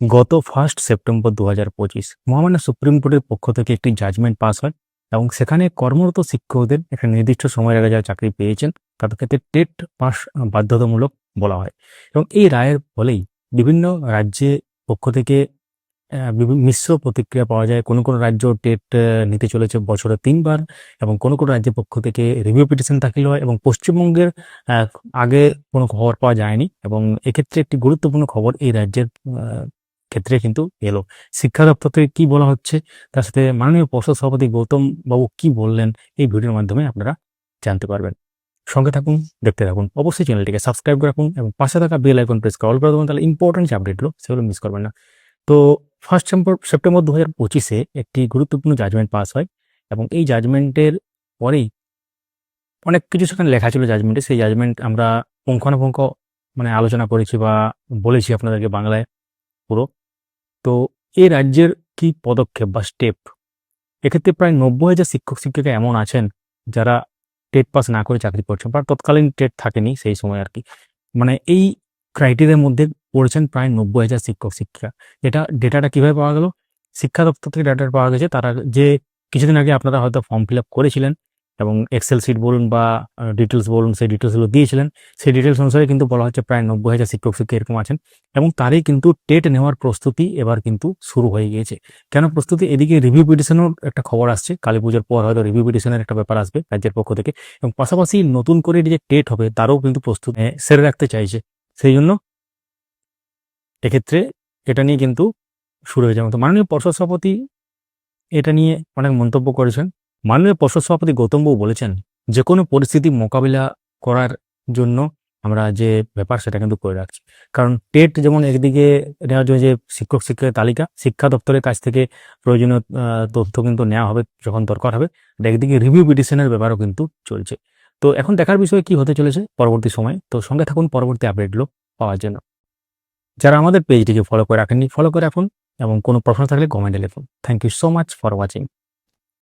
গত first September দু হাজার পঁচিশ, মহামান্য সুপ্রিম কোর্টের পক্ষ থেকে একটি জাজমেন্ট পাস হয় এবং সেখানে কর্মরত শিক্ষকদের একটা নির্দিষ্ট সময়ের আগে যারা চাকরি পেয়েছেন তাদের ক্ষেত্রে টেট পাস বাধ্যতামূলক বলা হয়। এবং এই রায়ের ফলেই বিভিন্ন রাজ্যে পক্ষ থেকে মিশ্র প্রতিক্রিয়া পাওয়া যায়। কোনো কোনো রাজ্য টেট নিতে চলেছে বছরে তিনবার এবং কোনো কোনো রাজ্যের পক্ষ থেকে রিভিউ পিটিশন দাখিল হয় এবং পশ্চিমবঙ্গের আগে কোনো খবর পাওয়া যায়নি এবং এক্ষেত্রে একটি গুরুত্বপূর্ণ খবর এই রাজ্যের ক্ষেত্রে কিন্তু এলো। শিক্ষা দপ্তর থেকে কি বলা হচ্ছে? তার সাথে মাননীয় পর্ষদ সভাপতি গৌতম বাবু কি বললেন? এই ভিডিওর মাধ্যমে আপনারা জানতে পারবেন। সঙ্গে থাকুন, দেখতে থাকুন। অবশ্যই চ্যানেলটিকে সাবস্ক্রাইব করে রাখুন এবং পাশে থাকা বেল আইকন প্রেস করে অল করে দেবেন, তাহলে ইম্পর্টেন্ট যে আপডেটগুলো সেগুলো মিস করবেন না। তো ফার্স্ট সেপ্টেম্বর দু হাজার পঁচিশে একটি গুরুত্বপূর্ণ জাজমেন্ট পাস হয় এবং এই জাজমেন্টের পরেই অনেক কিছু সেখানে লেখা ছিল জাজমেন্টে সেই জাজমেন্ট আমরা পুঙ্খানুপুঙ্খ মানে আলোচনা করেছি বা বলেছি আপনাদেরকে বাংলায় পুরো। তো এই রাজ্যের কি পদক্ষেপ বা স্টেপ এক্ষেত্রে প্রায় নব্বই হাজার শিক্ষক, শিক্ষিকা এমন আছেন যারা টেট পাস না করে চাকরি করছেন বা তৎকালীন টেট থাকেনি সেই সময় আর কি। মানে এই ক্রাইটেরিয়ার মধ্যে পড়েছেন প্রায় নব্বই হাজার শিক্ষক, শিক্ষিকা। এটা ডেটাটা কীভাবে পাওয়া গেল? শিক্ষা দপ্তর থেকে ডাটা পাওয়া গেছে, তারা যে কিছুদিন আগে আপনারা হয়তো ফর্ম ফিল আপ করেছিলেন এবং এক্সেল সিট বলুন বা ডিটেলস বলুন, সেই ডিটেলসগুলো দিয়েছিলেন। সেই ডিটেলস অনুসারে কিন্তু বলা হচ্ছে প্রায় নব্বই হাজার শিক্ষক শিক্ষক এরকম আছেন এবং তারই কিন্তু টেট নেওয়ার প্রস্তুতি এবার কিন্তু শুরু হয়ে গিয়েছে। কেন প্রস্তুতি? এদিকে রিভিউ পিটিশনের একটা খবর আসছে। কালী পুজোর পর হয়তো রিভিউ পিটিশনের একটা ব্যাপার আসবে রাজ্যের পক্ষ থেকে এবং পাশাপাশি নতুন করে যে টেট হবে তারও কিন্তু প্রস্তুত সেরে রাখতে চাইছে। সেই জন্য এক্ষেত্রে এটা নিয়ে কিন্তু শুরু হয়ে যাবে। তো মাননীয় পর্ষদ সভাপতি এটা নিয়ে অনেক মন্তব্য করেছেন। মাননীয় পর্ষদ সভাপতি গৌতম বাবু বলেছেন যে কোনো পরিস্থিতি মোকাবিলা করার জন্য আমরা যে ব্যাপার সেটা কিন্তু করে রাখছি। কারণ টেট যেমন একদিকে নেওয়ার জন্য যে শিক্ষক শিক্ষকের তালিকা, শিক্ষা দপ্তরের কাছ থেকে প্রয়োজনীয় তথ্য কিন্তু নেওয়া হবে যখন দরকার হবে একদিকে রিভিউ পিটিশনের ব্যাপারও কিন্তু চলছে। তো এখন দেখার বিষয়ে কি হতে চলেছে পরবর্তী সময়ে? তো সঙ্গে থাকুন, পরবর্তী আপডেটগুলো পাওয়ার জন্য। যারা আমাদের পেজটিকে ফলো করে রাখেননি ফলো করে রাখুন এবং কোনো প্রশ্ন থাকলে কমেন্টে লিখুন। Thank you so much for watching